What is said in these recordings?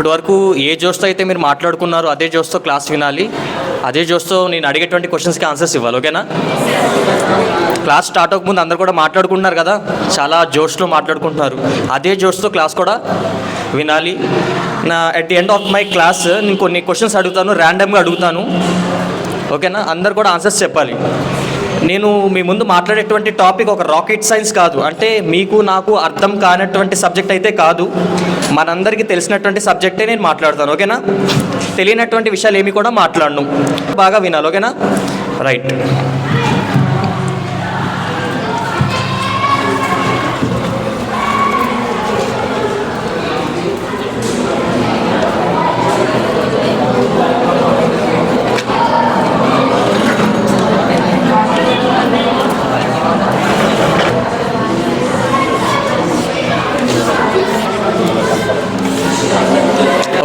ఇప్పటి వరకు ఏ జోస్తో అయితే మీరు మాట్లాడుకున్నారో అదే జోస్తో క్లాస్ వినాలి. అదే జోస్తో నేను అడిగేటువంటి క్వశ్చన్స్కి ఆన్సర్స్ ఇవ్వాలి ఓకేనా క్లాస్ స్టార్ట్ అవ్వకముందు అందరు కూడా మాట్లాడుకుంటున్నారు కదా చాలా జోష్లో మాట్లాడుకుంటున్నారు. అదే జోష్తో క్లాస్ కూడా వినాలి. నా at the end of my class నేను కొన్ని క్వశ్చన్స్ అడుగుతాను ర్యాండమ్గా అడుగుతాను ఓకేనా అందరు కూడా ఆన్సర్స్ చెప్పాలి. నేను మీ ముందు మాట్లాడేటువంటి టాపిక్ ఒక రాకెట్ సైన్స్ కాదు. అంటే మీకు నాకు అర్థం కానటువంటి సబ్జెక్ట్ అయితే కాదు. మనందరికీ తెలిసినటువంటి సబ్జెక్టే నేను మాట్లాడతాను. ఓకేనా? తెలియనటువంటి విషయాలు ఏమి కూడా మాట్లాడను. బాగా వినాలి. ఓకేనా? రైట్.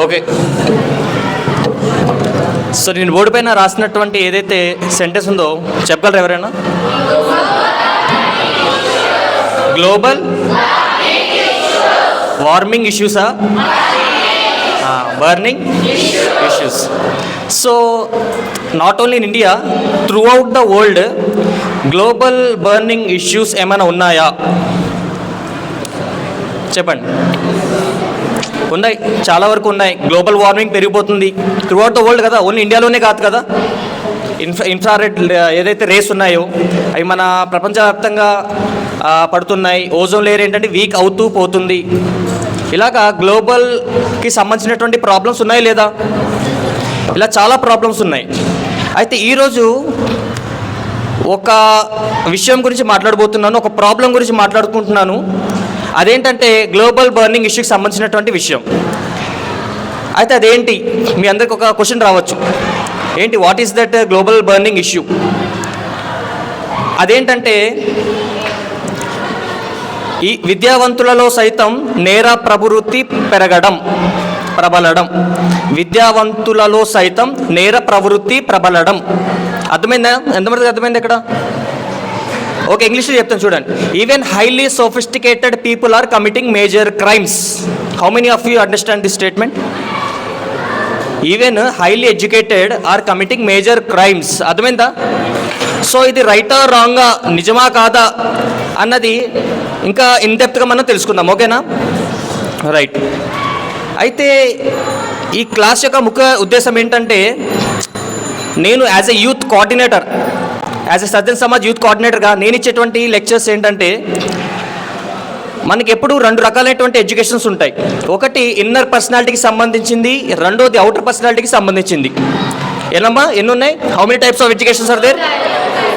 ఓకే. సో నేను బోర్డు పైన రాసినటువంటి ఏదైతే సెంటెన్స్ ఉందో చెప్పగలరు ఎవరైనా? Global warming ఇష్యూసా burning issues so not only in India throughout the world global burning issues ఏమైనా ఉన్నాయా? చెప్పండి. ఉన్నాయి. చాలా వరకు ఉన్నాయి. గ్లోబల్ వార్మింగ్ పెరిగిపోతుంది. త్రూఅవుట్ ద వరల్డ్ కదా. ఓన్లీ ఇండియాలోనే కాదు కదా. ఇన్ఫ్రా ఇన్ఫ్రారెడ్ ఏదైతే రేస్ ఉన్నాయో అవి మన ప్రపంచవ్యాప్తంగా పడుతున్నాయి. ఓజోన్ లేయర్ ఏంటంటే వీక్ అవుతూ పోతుంది. ఇలాగా గ్లోబల్కి సంబంధించినటువంటి ప్రాబ్లమ్స్ ఉన్నాయి లేదా? ఇలా చాలా ప్రాబ్లమ్స్ ఉన్నాయి. అయితే ఈరోజు ఒక విషయం గురించి మాట్లాడబోతున్నాను. ఒక ప్రాబ్లం గురించి మాట్లాడుకుంటున్నాను. అదేంటంటే గ్లోబల్ బర్నింగ్ ఇష్యూకి సంబంధించినటువంటి విషయం. అయితే అదేంటి? మీ అందరికి ఒక క్వశ్చన్ రావచ్చు. ఏంటి? What is that global burning issue? అదేంటంటే ఈ విద్యావంతులలో సైతం నేర ప్రవృత్తి పెరగడం ప్రబలడం. విద్యావంతులలో సైతం నేర ప్రవృత్తి ప్రబలడం. అర్థమైందా? ఎంతమందికి అర్థమైంది ఇక్కడ? ఓకే ఇంగ్లీష్లో చెప్తాను చూడండి. Even highly sophisticated people are committing major crimes how many of you understand this statement even highly educated are committing major crimes అర్థమైందా? సో ఇది రైటా రాంగా నిజమా కాదా? అన్నది ఇంకా ఇన్డెప్త్గా మనం తెలుసుకుందాం. ఓకేనా? రైట్ అయితే ఈ క్లాస్ యొక్క ముఖ్య ఉద్దేశం ఏంటంటే నేను as a youth coordinator as a Sajjan Samaj youth కోఆర్డినేటర్గా నేను ఇచ్చేటువంటి లెక్చర్స్ ఏంటంటే మనకి ఎప్పుడు రెండు రకాలైనటువంటి ఎడ్యుకేషన్స్ ఉంటాయి. ఒకటి ఇన్నర్ పర్సనాలిటీకి సంబంధించింది రెండోది అవుటర్ పర్సనాలిటీకి సంబంధించింది. ఏనమ్మా ఎన్ని ఉన్నాయి how many types of educations are there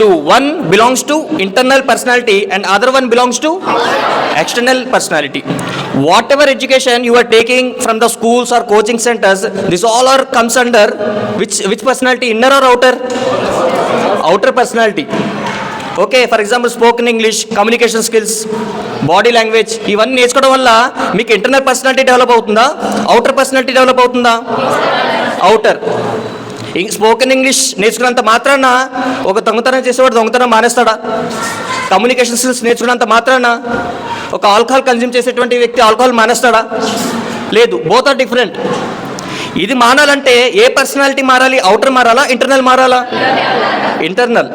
two one belongs to internal personality and other one belongs to external personality whatever education you are taking from the schools or coaching centres this all are comes under which which personality inner or outer outer personality okay for example spoken English communication skills body language ఇవన్నీ నేర్చుకోవడం వల్ల మీకు internal personality develop అవుతుందా? Outer personality develop అవుతుందా? Outer spoken English నేర్చుకున్నంత మాత్రాన ఒక దొంగతనం చేసేవాడు దొంగతనం మానేస్తాడా? కమ్యూనికేషన్ స్కిల్స్ నేర్చుకున్నంత మాత్రాన ఒక ఆల్కహాల్ కన్జ్యూమ్ చేసేటువంటి వ్యక్తి ఆల్కహాల్ మానేస్తాడా? లేదు బోత్ ఆర్ డిఫరెంట్ ఇది మారాలంటే ఏ పర్సనాలిటీ మారాలి? అవుటర్ మారాలా? ఇంటర్నల్ మారాలా? ఇంటర్నల్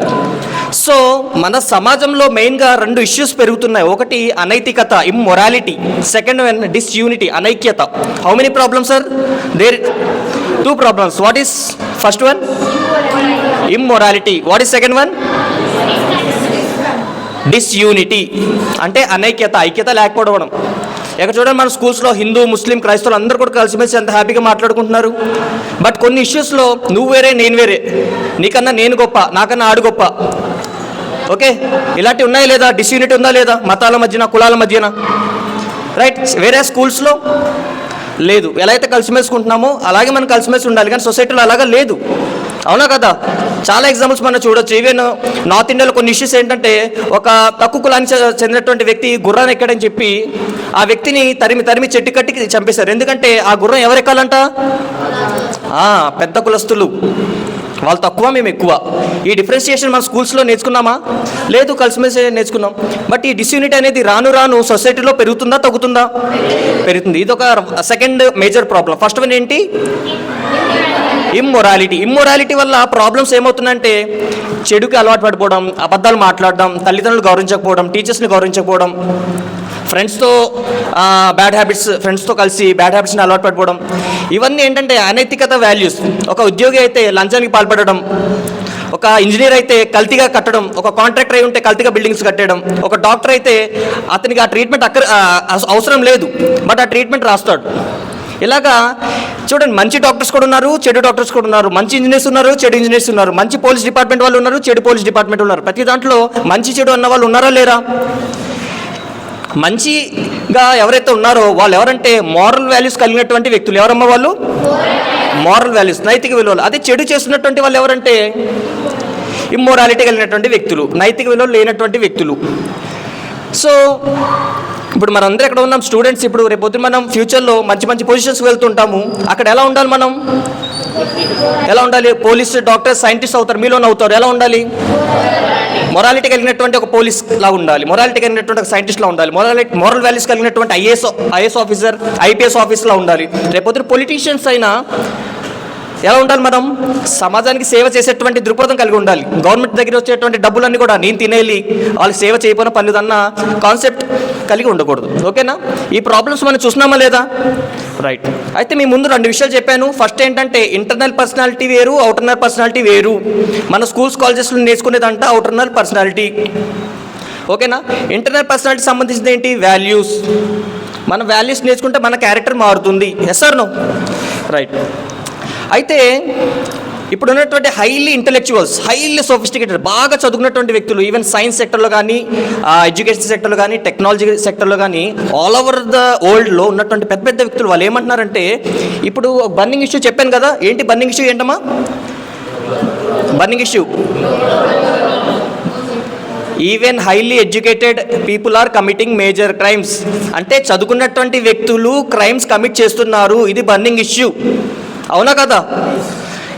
సో మన సమాజంలో మెయిన్గా రెండు ఇష్యూస్ పెరుగుతున్నాయి. ఒకటి అనైతికత immorality second one disunity అనైక్యత. How many problems sir there two problems what is first one immorality what is second one disunity అంటే అనైక్యత ఐక్యత లేకపోవడం. ఇక్కడ చూడండి మన స్కూల్స్లో హిందూ ముస్లిం క్రైస్తవులు అందరూ కూడా కలిసిమెలిసి ఎంత హ్యాపీగా మాట్లాడుకుంటున్నారు. బట్ కొన్ని ఇష్యూస్లో నువ్వు వేరే నేను వేరే. నీకన్నా నేను గొప్ప నాకన్నా ఆడు గొప్ప. ఓకే? ఇలాంటివి ఉన్నాయా లేదా? డిస్యూనిటీ ఉందా లేదా? మతాల మధ్యన కులాల మధ్యన? రైట్? వేరే స్కూల్స్లో? లేదు. ఎలా అయితే కలిసిమెలుసుకుంటున్నామో అలాగే మనం కలిసిమెలిసి ఉండాలి. కానీ సొసైటీలో అలాగా లేదు. అవునా కదా? చాలా ఎగ్జాంపుల్స్ మనం చూడొచ్చు. ఈవెన్ నార్త్ ఇండియాలో కొన్ని ఇష్యూస్ ఏంటంటే ఒక తక్కువ కులానికి చెందినటువంటి వ్యక్తి గుర్రాన్ని ఎక్కడని చెప్పి ఆ వ్యక్తిని తరిమి తరిమి చెట్టు కట్టి చంపేశారు. ఎందుకంటే ఆ గుర్రం ఎవరెక్కాలంట పెద్ద కులస్తులు. వాళ్ళు తక్కువ మేము ఎక్కువ. ఈ డిఫరెన్షియేషన్ మన స్కూల్స్లో నేర్చుకున్నామా? లేదు కలిసిమెలిసి నేర్చుకున్నాం. బట్ ఈ డిస్యూనిటీ అనేది రాను రాను సొసైటీలో పెరుగుతుందా తగ్గుతుందా? పెరుగుతుంది. ఇది ఒక second major problem first one ఏంటి? ఇమ్మొరాలిటీ ఇమ్మొరాలిటీ వల్ల ప్రాబ్లమ్స్ ఏమవుతుందంటే చెడుకి అలవాటు పడిపోవడం అబద్ధాలు మాట్లాడడం తల్లిదండ్రులు గౌరవించకపోవడం టీచర్స్ని గౌరవించకపోవడం ఫ్రెండ్స్తో బ్యాడ్ హ్యాబిట్స్ ఫ్రెండ్స్తో కలిసి బ్యాడ్ హ్యాబిట్స్ని అలవాటు పడిపోవడం ఇవన్నీ ఏంటంటే అనైతికత వాల్యూస్ ఒక ఉద్యోగి అయితే లంచానికి పాల్పడడం ఒక ఇంజనీర్ అయితే కల్తీగా కట్టడం ఒక కాంట్రాక్టర్ అయి ఉంటే కల్తీగా బిల్డింగ్స్ కట్టడం ఒక డాక్టర్ అయితే అతనికి ఆ ట్రీట్మెంట్ అక్కర అవసరం లేదు బట్ ఆ ట్రీట్మెంట్ రాస్తాడు. ఇలాగా చూడండి మంచి డాక్టర్స్ కూడా ఉన్నారు చెడు డాక్టర్స్ కూడా ఉన్నారు. మంచి ఇంజనీర్స్ ఉన్నారు చెడు ఇంజనీర్స్ ఉన్నారు. మంచి పోలీస్ డిపార్ట్మెంట్ వాళ్ళు ఉన్నారు చెడు పోలీస్ డిపార్ట్మెంట్ ఉన్నారు. ప్రతి దాంట్లో మంచి చెడు అన్న వాళ్ళు ఉన్నారా లేరా? మంచిగా ఎవరైతే ఉన్నారో వాళ్ళు ఎవరంటే మారల్ వాల్యూస్ కలిగినటువంటి వ్యక్తులు ఎవరమ్మా వాళ్ళు? మారల్ వాల్యూస్ నైతిక విలువలు. అదే చెడు చేస్తున్నటువంటి వాళ్ళు ఎవరంటే ఇమ్మోరాలిటీ కలిగినటువంటి వ్యక్తులు నైతిక విలువలు లేనటువంటి వ్యక్తులు. సో ఇప్పుడు మనందరం ఎక్కడ ఉన్నాం? స్టూడెంట్స్ ఇప్పుడు రేపు మనం ఫ్యూచర్లో మంచి మంచి పొజిషన్స్కి వెళ్తుంటాము. అక్కడ ఎలా ఉండాలి మనం? ఎలా ఉండాలి? పోలీస్ డాక్టర్ సైంటిస్ట్ అవుతారు మీలోనే అవుతారు. ఎలా ఉండాలి? మొరాలిటీ కలిగినటువంటి ఒక పోలీస్ లాగా ఉండాలి. మొరాలిటీ కలిగినటువంటి ఒక సైంటిస్ట్లా ఉండాలి. మొరాలిటీ మోరల్ వాల్యూస్ కలిగినటువంటి ఐఏఎస్ ఐఏఎస్ ఆఫీసర్ ఐపీఎస్ ఆఫీస్లా ఉండాలి. రేపొద్దు పొలిటీషియన్స్ అయినా ఎలా ఉండాలి మనం సమాజానికి సేవ చేసేటువంటి దృక్పథం కలిగి ఉండాలి. గవర్నమెంట్ దగ్గర వచ్చేటువంటి డబ్బులన్నీ కూడా నేను తినేయాలి వాళ్ళకి సేవ చేయకపోయినా పర్లేదు కాన్సెప్ట్ కలిగి ఉండకూడదు. ఓకేనా? ఈ ప్రాబ్లమ్స్ మనం చూసినామా లేదా? రైట్ అయితే మీ ముందు రెండు విషయాలు చెప్పాను. ఫస్ట్ ఏంటంటే ఇంటర్నల్ పర్సనాలిటీ వేరు అవుటర్నల్ పర్సనాలిటీ వేరు. మన స్కూల్స్ కాలేజెస్లో నేర్చుకునేదంట అవుటర్నల్ పర్సనాలిటీ ఓకేనా? ఇంటర్నల్ పర్సనాలిటీ సంబంధించింది ఏంటి? వాల్యూస్ మన వాల్యూస్ నేర్చుకుంటే మన క్యారెక్టర్ మారుతుంది. ఎస్ ఆర్ నో రైట్ అయితే ఇప్పుడు ఉన్నటువంటి హైలీ ఇంటలెక్చువల్స్ హైలీ సోఫిస్టికేటెడ్ బాగా చదువుకున్నటువంటి వ్యక్తులు ఈవెన్ సైన్స్ సెక్టర్లో కానీ ఎడ్యుకేషన్ సెక్టర్లో కానీ టెక్నాలజీ సెక్టర్లో కానీ ఆల్ ఓవర్ ద వరల్డ్లో ఉన్నటువంటి పెద్ద పెద్ద వ్యక్తులు వాళ్ళు ఏమంటున్నారంటే ఇప్పుడు బర్నింగ్ ఇష్యూ చెప్పాను కదా ఏంటి బర్నింగ్ ఇష్యూ ఏంటమ్మా? Burning issue even highly educated people are committing major crimes అంటే చదువుకున్నటువంటి వ్యక్తులు క్రైమ్స్ కమిట్ చేస్తున్నారు ఇది బర్నింగ్ ఇష్యూ అవునా కదా?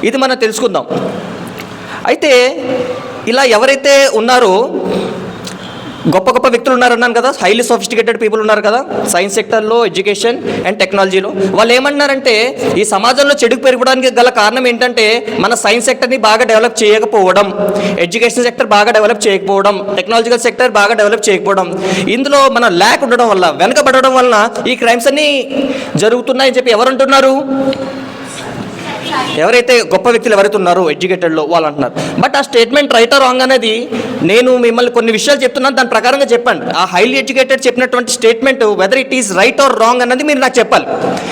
ఇది మనం తెలుసుకుందాం. అయితే ఇలా ఎవరైతే ఉన్నారో గొప్ప గొప్ప వ్యక్తులు ఉన్నారన్నాను కదా హైలీ సోఫిస్టికేటెడ్ పీపుల్ ఉన్నారు కదా సైన్స్ సెక్టర్లో ఎడ్యుకేషన్ అండ్ టెక్నాలజీలో వాళ్ళు ఏమన్నారంటే ఈ సమాజంలో చెడుకు పెరగడానికి గల కారణం ఏంటంటే మన సైన్స్ సెక్టర్ని బాగా డెవలప్ చేయకపోవడం ఎడ్యుకేషన్ సెక్టర్ బాగా డెవలప్ చేయకపోవడం టెక్నాలజికల్ సెక్టర్ బాగా డెవలప్ చేయకపోవడం. ఇందులో మన ల్యాక్ ఉండడం వల్ల వెనకబడడం వలన ఈ క్రైమ్స్ అన్నీ జరుగుతున్నాయని చెప్పి ఎవరు అంటున్నారు? ఎవరైతే గొప్ప వ్యక్తులు ఎవరైతే ఉన్నారో ఎడ్యుకేటెడ్లో వాళ్ళు అంటున్నారు. బట్ ఆ స్టేట్మెంట్ రైట్ రాంగ్ అనేది నేను మిమ్మల్ని కొన్ని విషయాలు చెప్తున్నాను దాని ప్రకారంగా చెప్పండి. ఆ హైలీ ఎడ్యుకేటెడ్ చెప్పినటువంటి statement whether it is right or wrong అన్నది మీరు నాకు చెప్పాలి.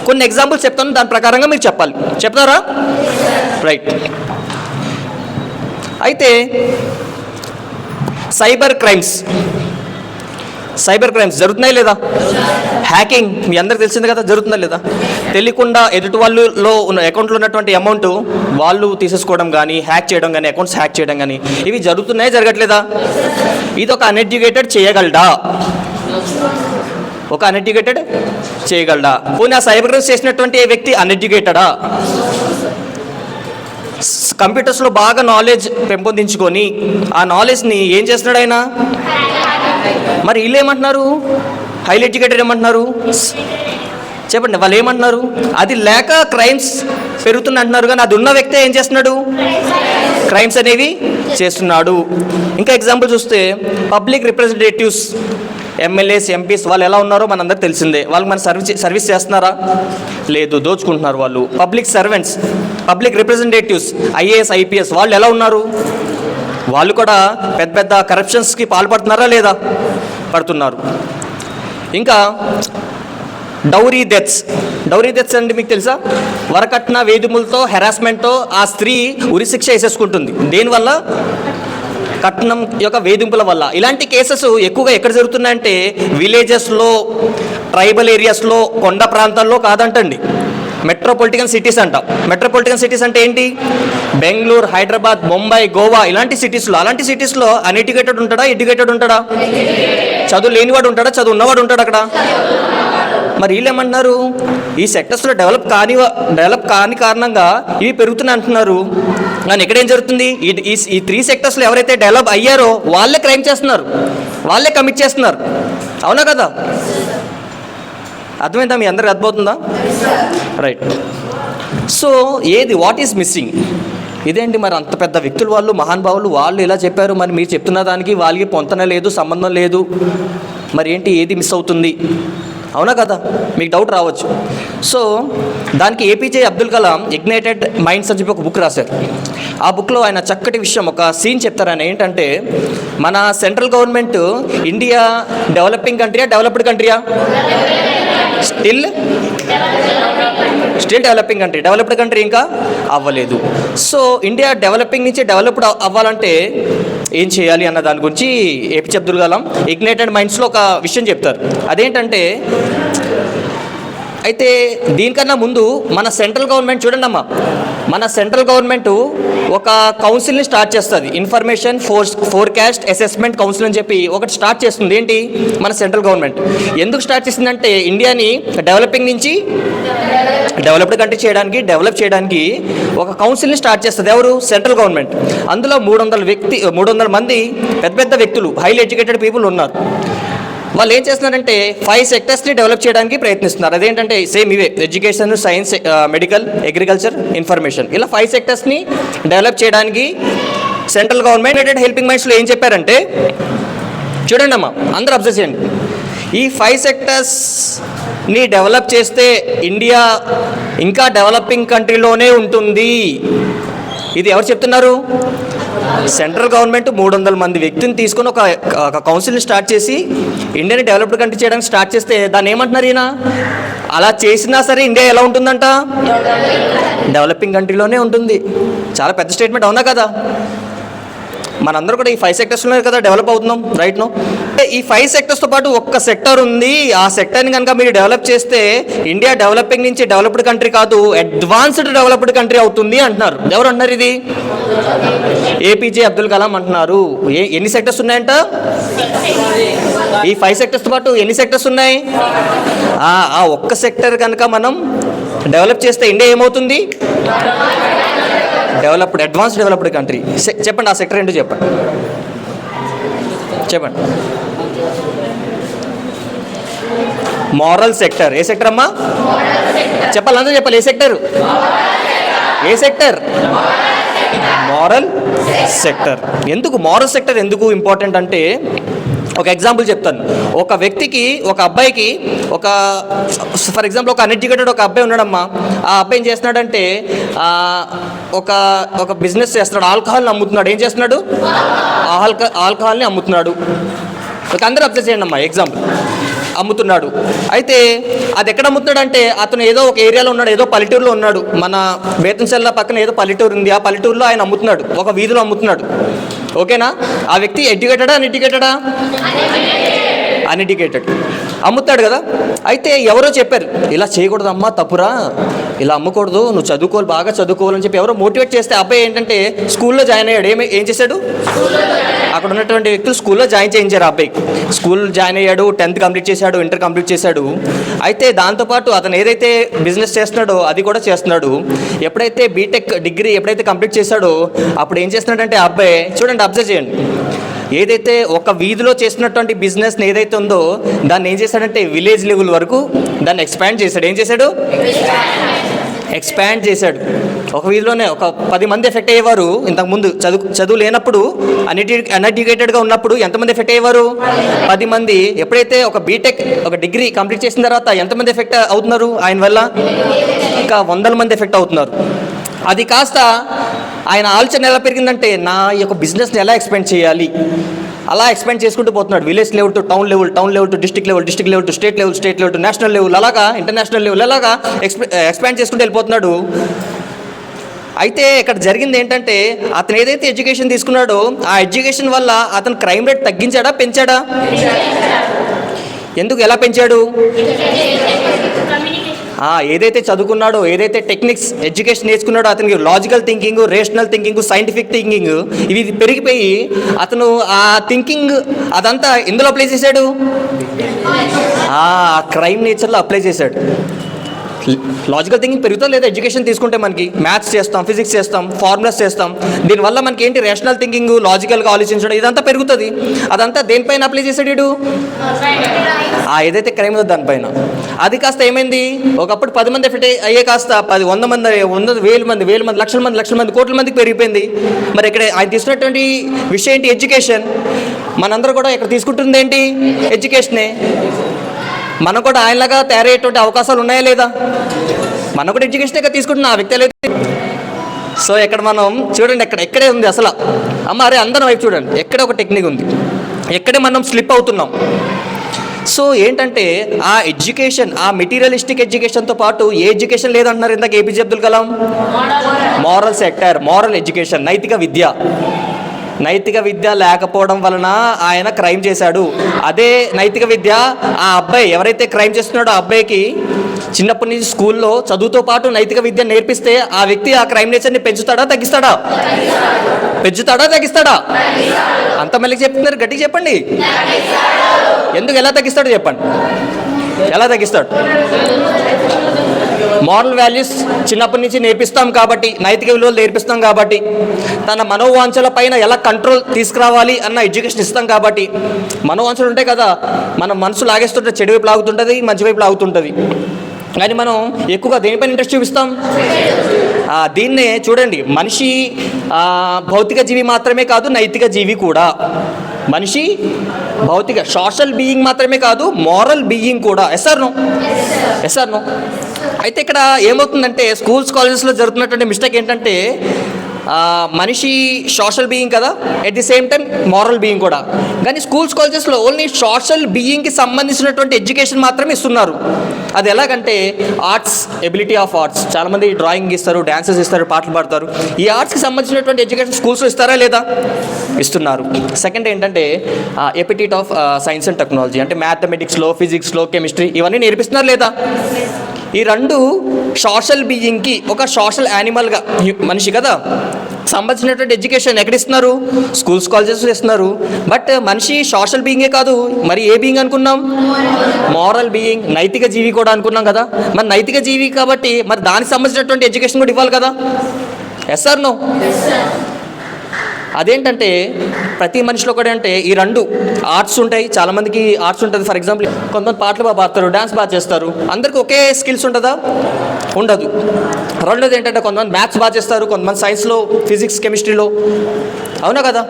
కొన్ని ఎగ్జాంపుల్స్ చెప్తాను దాని ప్రకారంగా మీరు చెప్పాలి. చెప్తారా? రైట్ అయితే సైబర్ క్రైమ్స్ సైబర్ క్రైమ్స్ జరుగుతున్నాయి లేదా? హ్యాకింగ్ మీ అందరికి తెలిసింది కదా జరుగుతుందా లేదా? తెలియకుండా ఎదుటి వాళ్ళలో ఉన్న అకౌంట్లో ఉన్నటువంటి అమౌంట్ వాళ్ళు తీసేసుకోవడం కానీ హ్యాక్ చేయడం కానీ అకౌంట్స్ హ్యాక్ చేయడం కానీ ఇవి జరుగుతున్నాయి జరగట్లేదా? ఇది ఒక అన్ఎడ్యుకేటెడ్ చేయగలడా? ఒక అన్ఎడ్యుకేటెడ్ చేయగలడా? పోనీ ఆ సైబర్ క్రైమ్స్ చేసినటువంటి ఏ వ్యక్తి అన్ఎడ్యుకేటెడా కంప్యూటర్స్లో బాగా నాలెడ్జ్ పెంపొందించుకొని ఆ నాలెడ్జ్ని ఏం చేస్తున్నాడు ఆయన? మరి వీళ్ళు ఏమంటున్నారు? హైలీ ఎడ్యుకేటెడ్ ఏమంటున్నారు? చెప్పండి వాళ్ళు ఏమంటున్నారు? అది లేక క్రైమ్స్ పెరుగుతుంది అంటున్నారు కానీ అది ఉన్న వ్యక్తి ఏం చేస్తున్నాడు? క్రైమ్స్ అనేవి చేస్తున్నాడు. ఇంకా ఎగ్జాంపుల్ చూస్తే పబ్లిక్ రిప్రజెంటేటివ్స్ ఎమ్మెల్యేస్ ఎంపీస్ వాళ్ళు ఎలా ఉన్నారో మనందరికి తెలిసిందే. వాళ్ళు మన సర్వీస్ సర్వీస్ చేస్తున్నారా? లేదు దోచుకుంటున్నారు వాళ్ళు. Public servants public representatives IAS IPS వాళ్ళు ఎలా ఉన్నారు? వాళ్ళు కూడా పెద్ద పెద్ద కరప్షన్స్కి పాల్పడుతున్నారా లేదా? పడుతున్నారు. ఇంకా డౌరీ డెత్స్. డౌరీ డెత్స్ అంటే మీకు తెలుసా? వరకట్న వేధిములతో హెరాస్మెంట్తో ఆ స్త్రీ ఉరిశిక్ష వేసేసుకుంటుంది. దేనివల్ల? కట్నం యొక్క వేధింపుల వల్ల. ఇలాంటి కేసెస్ ఎక్కువగా ఎక్కడ జరుగుతున్నాయంటే విలేజెస్లో ట్రైబల్ ఏరియాస్లో కొండ ప్రాంతాల్లో కాదంటండి. మెట్రోపాలిటికన్ సిటీస్ అంటాం. మెట్రోపాలిటికన్ సిటీస్ అంటే ఏంటి? బెంగళూరు హైదరాబాద్ ముంబై గోవా ఇలాంటి సిటీస్లో అలాంటి సిటీస్లో అన్ఎడ్యుకేటెడ్ ఉంటాడా ఎడ్యుకేటెడ్ ఉంటాడా? చదువు లేనివాడు ఉంటాడా చదువు ఉన్నవాడు ఉంటాడు అక్కడ? మరి వీళ్ళు ఏమంటున్నారు ఈ సెక్టర్స్లో డెవలప్ కాని డెవలప్ కాని కారణంగా ఇవి పెరుగుతున్నాయి అంటున్నారు. కానీ ఇక్కడేం జరుగుతుంది? ఈ ఈ- ఈ త్రీ సెక్టర్స్లో ఎవరైతే డెవలప్ అయ్యారో వాళ్ళే క్రైమ్ చేస్తున్నారు. వాళ్ళే కమిట్ చేస్తున్నారు. అవునా కదా? అర్థమైందా? మీ అందరికి అర్థమవుతుందా? రైట్ సో ఏది? వాట్ ఈస్ మిస్సింగ్ ఇదేంటి మరి? అంత పెద్ద వ్యక్తులు వాళ్ళు మహానుభావులు వాళ్ళు ఇలా చెప్పారు. మరి మీరు చెప్తున్న దానికి వాళ్ళకి పొంతన లేదు సంబంధం లేదు. మరి ఏంటి? ఏది మిస్ అవుతుంది? అవునా కదా? మీకు డౌట్ రావచ్చు. సో దానికి APJ Abdul Kalam ignited minds అని చెప్పి ఒక బుక్ రాశారు. ఆ బుక్లో ఆయన చక్కటి విషయం ఒక సీన్ చెప్తారు. ఆయన ఏంటంటే మన సెంట్రల్ గవర్నమెంట్ ఇండియా డెవలపింగ్ కంట్రీయా developed కంట్రీయా still still developing country developed country ఇంకా అవ్వలేదు. సో ఇండియా డెవలపింగ్ నుంచి డెవలప్డ్ అవ్వాలంటే ఏం చేయాలి అన్న దాని గురించి ఏపీ అబ్దుల్ కలాం ఇగ్నైటెడ్ మైండ్స్లో ఒక విషయం చెప్తారు. అదేంటంటే అయితే దీనికన్నా ముందు మన సెంట్రల్ గవర్నమెంట్ చూడండి అమ్మా. మన సెంట్రల్ గవర్నమెంట్ ఒక కౌన్సిల్ని స్టార్ట్ చేస్తుంది. Information for forecast assessment council అని చెప్పి ఒకటి స్టార్ట్ చేస్తుంది. ఏంటి? మన సెంట్రల్ గవర్నమెంట్. ఎందుకు స్టార్ట్ చేసిందంటే ఇండియాని డెవలపింగ్ నుంచి డెవలప్డ్ కంట్రీ చేయడానికి డెవలప్ చేయడానికి ఒక కౌన్సిల్ని స్టార్ట్ చేస్తుంది. ఎవరు? Central government. అందులో మూడు వందల వ్యక్తి మూడు వందల మంది పెద్ద పెద్ద వ్యక్తులు హైలీ ఎడ్యుకేటెడ్ పీపుల్ ఉన్నారు. వాళ్ళు ఏం చేస్తున్నారంటే ఫైవ్ సెక్టర్స్ని డెవలప్ చేయడానికి ప్రయత్నిస్తున్నారు. అదేంటంటే సేమ్ ఇవే education science medical agriculture information ఇలా ఫైవ్ సెక్టర్స్ని డెవలప్ చేయడానికి సెంట్రల్ గవర్నమెంట్ హెల్పింగ్ మైండ్స్లో ఏం చెప్పారంటే చూడండి అమ్మా అందరూ అబ్జర్వ్ చేయండి. ఈ ఫైవ్ సెక్టర్స్ని డెవలప్ చేస్తే ఇండియా ఇంకా డెవలపింగ్ కంట్రీలోనే ఉంటుంది. ఇది ఎవరు చెప్తున్నారు? సెంట్రల్ గవర్నమెంట్ మూడు వందల మంది వ్యక్తిని తీసుకొని ఒక ఒక కౌన్సిల్ని స్టార్ట్ చేసి ఇండియాని డెవలప్డ్ కంట్రీ చేయడానికి స్టార్ట్ చేస్తే దాన్ని ఏమంటున్నారు ఈయన? అలా చేసినా సరే ఇండియా ఎలా ఉంటుందంట? డెవలపింగ్ కంట్రీలోనే ఉంటుంది. చాలా పెద్ద స్టేట్మెంట్ అవునా కదా? మనందరూ కూడా ఈ ఫైవ్ సెక్టర్స్లో కదా డెవలప్ అవుతున్నాం రైట్ నో ఈ ఫైవ్ సెక్టర్స్తో పాటు ఒక్క సెక్టర్ ఉంది. ఆ సెక్టర్ని కనుక మీరు డెవలప్ చేస్తే ఇండియా డెవలపింగ్ నుంచి డెవలప్డ్ కంట్రీ కాదు అడ్వాన్స్డ్ డెవలప్డ్ కంట్రీ అవుతుంది అంటున్నారు. ఎవరు అంటున్నారు ఇది? ఏపీజే అబ్దుల్ కలాం అంటున్నారు. ఏ ఎన్ని సెక్టర్స్ ఉన్నాయంట? ఈ ఫైవ్ సెక్టర్స్తో పాటు ఎన్ని సెక్టర్స్ ఉన్నాయి? ఆ ఆ ఒక్క సెక్టర్ కనుక మనం డెవలప్ చేస్తే ఇండియా ఏమవుతుంది? Developed advance developed country. చెప్పండి ఆ సెక్టర్ ఏంటో చెప్పండి. చెప్పండి. Moral sector. ఏ సెక్టర్ అమ్మా? చెప్పాలి అందరూ చెప్పాలి ఏ సెక్టర్? ఏ సెక్టర్? Moral sector. ఎందుకు? మారల్ సెక్టర్ ఎందుకు ఇంపార్టెంట్ అంటే ఒక ఎగ్జాంపుల్ చెప్తాను. ఒక వ్యక్తికి ఒక అబ్బాయికి ఒక ఫర్ ఎగ్జాంపుల్ ఒక అన్ఎడ్యుకేటెడ్ ఒక అబ్బాయి ఉన్నాడమ్మా. ఆ అబ్బాయి ఏం చేస్తున్నాడంటే ఒక ఒక బిజినెస్ చేస్తున్నాడు. ఆల్కహాల్ని అమ్ముతున్నాడు. ఏం చేస్తున్నాడు? ఆల్క ఆల్కహాల్ని అమ్ముతున్నాడు. ఒక అందరూ అబ్జర్వ్ చేయండి అమ్మా ఎగ్జాంపుల్. అమ్ముతున్నాడు. అయితే అది ఎక్కడ అమ్ముతున్నాడు అంటే అతను ఏదో ఒక ఏరియాలో ఉన్నాడు ఏదో పల్లెటూరులో ఉన్నాడు. మన బేతంచెల్ల పక్కన ఏదో పల్లెటూరు ఉంది. ఆ పల్లెటూరులో ఆయన అమ్ముతున్నాడు. ఒక వీధిలో అమ్ముతున్నాడు. ఓకేనా? ఆ వ్యక్తి ఎడ్యుకేటెడా అన్ఎడ్యుకేటెడా? అన్ఎడ్యుకేటెడ్. అమ్ముతాడు కదా. అయితే ఎవరో చెప్పారు ఇలా చేయకూడదు అమ్మా తప్పురా. ఇలా అమ్మకూడదు నువ్వు చదువుకోవాలి బాగా చదువుకోవాలని చెప్పి ఎవరో మోటివేట్ చేస్తే అబ్బాయి ఏంటంటే స్కూల్లో జాయిన్ అయ్యాడు. ఏమి ఏం చేశాడు? అక్కడ ఉన్నటువంటి వ్యక్తులు స్కూల్లో జాయిన్ చేయించారు అబ్బాయికి. స్కూల్ జాయిన్ అయ్యాడు టెన్త్ కంప్లీట్ చేశాడు ఇంటర్ కంప్లీట్ చేశాడు. అయితే దాంతోపాటు అతను ఏదైతే బిజినెస్ చేస్తున్నాడో అది కూడా చేస్తున్నాడు. ఎప్పుడైతే బీటెక్ డిగ్రీ ఎప్పుడైతే కంప్లీట్ చేశాడో అప్పుడు ఏం చేస్తున్నాడంటే ఆ అబ్బాయి చూడండి అబ్జర్వ్ చేయండి. ఏదైతే ఒక వీధిలో చేసినటువంటి బిజినెస్ ఏదైతే ఉందో దాన్ని ఏం చేశాడంటే విలేజ్ లెవెల్ వరకు దాన్ని ఎక్స్పాండ్ చేశాడు. ఏం చేశాడు? ఎక్స్పాండ్ చేశాడు. ఒక వీధిలోనే ఒక పది మంది ఎఫెక్ట్ అయ్యేవారు ఇంతకుముందు. చదువు చదువు లేనప్పుడు అన్ఎడ్యు అన్ఎడ్యుకేటెడ్గా ఉన్నప్పుడు ఎంతమంది ఎఫెక్ట్ అయ్యేవారు? పది మంది. ఎప్పుడైతే ఒక బీటెక్ ఒక డిగ్రీ కంప్లీట్ చేసిన తర్వాత ఎంతమంది ఎఫెక్ట్ అవుతున్నారు ఆయన వల్ల? ఇంకా వందల మంది ఎఫెక్ట్ అవుతున్నారు. అది కాస్త ఆయన ఆలోచన ఎలా పెరిగిందంటే నా యొక్క బిజినెస్ని ఎలా ఎక్స్పెండ్ చేయాలి? అలా ఎక్స్పెండ్ చేసుకుంటూ పోతున్నాడు. Village level to town level town level to district level district level to state level state level to national level అలాగా ఇంటర్నేషనల్ లెవెల్ అలాగా ఎక్స్పె ఎక్స్పాండ్ చేసుకుంటూ వెళ్ళిపోతున్నాడు. అయితే ఇక్కడ జరిగింది ఏంటంటే అతను ఏదైతే ఎడ్యుకేషన్ తీసుకున్నాడో ఆ ఎడ్యుకేషన్ వల్ల అతను క్రైమ్ రేట్ తగ్గించాడా పెంచాడా? ఎందుకు ఎలా పెంచాడు? ఏదైతే చదువుకున్నాడో ఏదైతే టెక్నిక్స్ ఎడ్యుకేషన్ నేర్చుకున్నాడో అతనికి logical thinking rational thinking scientific thinking ఇవి పెరిగిపోయి అతను ఆ థింకింగ్ అదంతా ఎందులో అప్లై చేశాడు? ఆ క్రైమ్ నేచర్లో అప్లై చేశాడు. లాజికల్ థింకింగ్ పెరుగుతా లేదా ఎడ్యుకేషన్ తీసుకుంటే మనకి మ్యాథ్స్ చేస్తాం ఫిజిక్స్ చేస్తాం ఫార్ములాస్ చేస్తాం? దీనివల్ల మనకి ఏంటి రేషనల్ థింకింగ్ లాజికల్గా ఆలోచించడం ఇదంతా పెరుగుతుంది. అదంతా దేనిపైన అప్లై చేశాడు వీడు? ఏదైతే క్రైమ్ ఉందో దానిపైన. అది కాస్త ఏమైంది? ఒకప్పుడు పది మంది ఎఫెక్ట్ అయ్యే కాస్త పది వంద మంది వంద వేల మంది వేల మంది లక్షల మంది లక్షల మంది కోట్ల మందికి పెరిగిపోయింది. మరి ఇక్కడ ఆయన తీసుకున్నటువంటి విషయం ఏంటి? ఎడ్యుకేషన్ మనందరూ కూడా ఇక్కడ తీసుకుంటుంది ఏంటి? ఎడ్యుకేషనే మనం కూడా ఆయనలాగా తయారయ్యేటువంటి అవకాశాలు ఉన్నాయా లేదా? మనం కూడా ఎడ్యుకేషనే తీసుకుంటున్నా ఆ వ్యక్తి లేదు. సో ఇక్కడ మనం చూడండి ఎక్కడ ఎక్కడే ఉంది అసలు? అమ్మ అరే అందరం వైపు చూడండి. ఎక్కడ ఒక టెక్నిక్ ఉంది? ఎక్కడే మనం స్లిప్ అవుతున్నాం? సో ఏంటంటే ఆ ఎడ్యుకేషన్ ఆ మెటీరియలిస్టిక్ ఎడ్యుకేషన్తో పాటు ఏ ఎడ్యుకేషన్ లేదంటున్నారు ఇందాక APJ Abdul Kalam moral sector moral education నైతిక విద్య. నైతిక విద్య లేకపోవడం వలన ఆయన క్రైమ్ చేశాడు. అదే నైతిక విద్య ఆ అబ్బాయి ఎవరైతే క్రైమ్ చేస్తున్నాడో ఆ అబ్బాయికి చిన్నప్పటి నుంచి స్కూల్లో చదువుతో పాటు నైతిక విద్య నేర్పిస్తే ఆ వ్యక్తి ఆ క్రైమ్ నేచర్ని పెంచుతాడా తగ్గిస్తాడా? పెంచుతాడా తగ్గిస్తాడా? అంత మళ్ళీ చెప్తున్నారు గట్టిగా చెప్పండి. ఎందుకు ఎలా తగ్గిస్తాడో చెప్పండి. ఎలా తగ్గిస్తాడు? మారల్ వాల్యూస్ చిన్నప్పటి నుంచి నేర్పిస్తాం కాబట్టి నైతిక విలువలు నేర్పిస్తాం కాబట్టి తన మనోవాంఛల పైన ఎలా కంట్రోల్ తీసుకురావాలి అన్న ఎడ్యుకేషన్ ఇస్తాం కాబట్టి మనోవాంఛలు ఉంటాయి కదా మన మనసు లాగేస్తుంటే చెడు వైపు లాగుతుంటుంది మంచి వైపు లాగుతుంటుంది. కానీ మనం ఎక్కువగా దేనిపైన ఇంట్రెస్ట్ చూపిస్తాం? దీన్నే చూడండి మనిషి భౌతిక జీవి మాత్రమే కాదు నైతిక జీవి కూడా. మనిషి భౌతిక సోషల్ బీయింగ్ మాత్రమే కాదు మోరల్ బీయింగ్ కూడా. ఎస్ఆర్ను ఎస్ఆర్ను అయితే ఇక్కడ ఏమవుతుందంటే స్కూల్స్ కాలేజెస్లో జరుగుతున్నటువంటి మిస్టేక్ ఏంటంటే మనిషి సోషల్ బీయింగ్ కదా at the same time moral being కూడా. కానీ స్కూల్స్ కాలేజెస్లో ఓన్లీ సోషల్ బీయింగ్కి సంబంధించినటువంటి ఎడ్యుకేషన్ మాత్రమే ఇస్తున్నారు. అది ఎలాగంటే ఆర్ట్స్ ఎబిలిటీ ఆఫ్ ఆర్ట్స్ చాలామంది డ్రాయింగ్ ఇస్తారు డ్యాన్సెస్ ఇస్తారు పాటలు పాడతారు. ఈ ఆర్ట్స్కి సంబంధించినటువంటి ఎడ్యుకేషన్ స్కూల్స్లో ఇస్తారా లేదా? ఇస్తున్నారు. సెకండ్ ఏంటంటే aptitude of science and technology అంటే మ్యాథమెటిక్స్లో ఫిజిక్స్లో కెమిస్ట్రీ ఇవన్నీ నేర్పిస్తున్నారు లేదా? ఈ రెండు సోషల్ బీయింగ్కి ఒక సోషల్ యానిమల్గా మనిషి కదా. సంబంధించినటువంటి ఎడ్యుకేషన్ ఎక్కడ ఇస్తున్నారు? స్కూల్స్ కాలేజెస్ ఇస్తున్నారు. బట్ మనిషి సోషల్ బీయింగే కాదు. మరి ఏ బీయింగ్ అనుకున్నాం? మారల్ బీయింగ్ నైతిక జీవి కూడా అనుకున్నాం కదా. మరి నైతిక జీవి కాబట్టి మరి దానికి సంబంధించినటువంటి ఎడ్యుకేషన్ కూడా ఇవ్వాలి కదా. ఎస్ సార్ నో అదేంటంటే ప్రతి మనిషిలో కూడా అంటే ఈ రెండు ఆర్ట్స్ ఉంటాయి. చాలామందికి ఆర్ట్స్ ఉంటుంది. ఫర్ ఎగ్జాంపుల్ కొంతమంది పాటలు బాగా పాడతారు డ్యాన్స్ బాగా చేస్తారు. అందరికీ ఒకే స్కిల్స్ ఉంటుందా? ఉండదు. రెండోది ఏంటంటే కొంతమంది మ్యాథ్స్ బాగా చేస్తారు కొంతమంది సైన్స్లో ఫిజిక్స్ కెమిస్ట్రీలో అవునా కదా?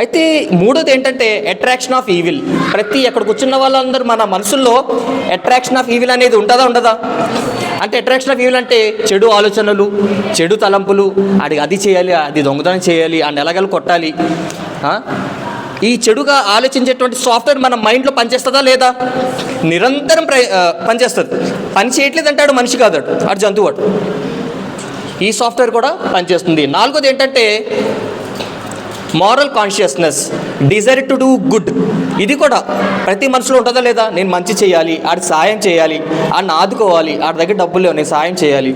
అయితే మూడోది ఏంటంటే అట్రాక్షన్ ఆఫ్ ఈవిల్ ప్రతి ఎక్కడ కూర్చున్న వాళ్ళందరూ మన మనసుల్లో అట్రాక్షన్ ఆఫ్ ఈవిల్ అనేది ఉంటుందా ఉండదా? అంటే అట్రాక్షన్ ఆఫ్ ఈవిల్ అంటే చెడు ఆలోచనలు చెడు తలంపులు. అది అది చేయాలి అది దొంగతనం చేయాలి అండ్ ఎలాగలు కొట్టాలి. ఈ చెడుగా ఆలోచించేటువంటి సాఫ్ట్వేర్ మన మైండ్లో పనిచేస్తుందా లేదా? నిరంతరం ప్ర పనిచేస్తుంది. పని చేయట్లేదు అంటాడు మనిషి కాదు అటు జంతువు అటు. ఈ సాఫ్ట్వేర్ కూడా పనిచేస్తుంది. నాలుగోది ఏంటంటే moral consciousness desire to do good ఇది కూడా ప్రతి మనసులో ఉంటుందా లేదా? నేను మంచి చేయాలి ఆడి సాయం చేయాలి ఆడిని ఆదుకోవాలి ఆడి దగ్గర డబ్బులు లేవు నేను సాయం చేయాలి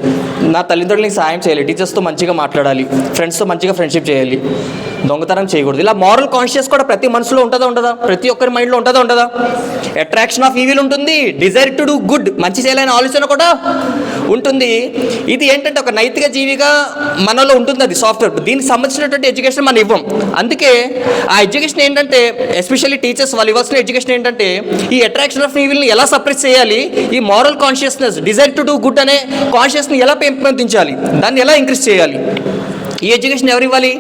నా తల్లిదండ్రులకి సాయం చేయాలి టీచర్స్తో మంచిగా మాట్లాడాలి ఫ్రెండ్స్తో మంచిగా ఫ్రెండ్షిప్ చేయాలి. దొంగతనం చేయకూడదు. ఇలా మారల్ కాన్షియస్ కూడా ప్రతి మనసులో ఉంటుందా ఉండదా? ప్రతి ఒక్కరి మైండ్లో ఉంటుందా ఉండదా? అట్రాక్షన్ ఆఫ్ ఈవిల్ ఉంటుంది. డిజైర్ టు డూ గుడ్ మంచి చేయాలనే ఆలోచన కూడా ఉంటుంది. ఇది ఏంటంటే ఒక నైతిక జీవిగా మనలో ఉంటుంది అది సాఫ్ట్వేర్ దీనికి సంబంధించినటువంటి ఎడ్యుకేషన్ మనం ఇవ్వం. అందుకే ఆ ఎడ్యుకేషన్ ఏంటంటే ఎస్పెషల్లీ టీచర్స్ వాళ్ళు ఇవ్వాల్సిన ఎడ్యుకేషన్ ఏంటంటే ఈ అట్రాక్షన్ ఆఫ్ ఈవిల్ని ఎలా సప్రెస్ చేయాలి? ఈ moral consciousness desire to do good అనే కాన్షియస్ని ఎలా పెంపొందించాలి? దాన్ని ఎలా ఇంక్రీజ్ చేయాలి? ఈ ఎడ్యుకేషన్ ఎవరు ఇవ్వాలి?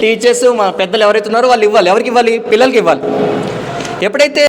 టీచర్స్ మా పెద్దలు ఎవరైతే ఉన్నారో వాళ్ళు ఇవ్వాలి. ఎవరికి ఇవ్వాలి? పిల్లలకి ఇవ్వాలి. ఎప్పుడైతే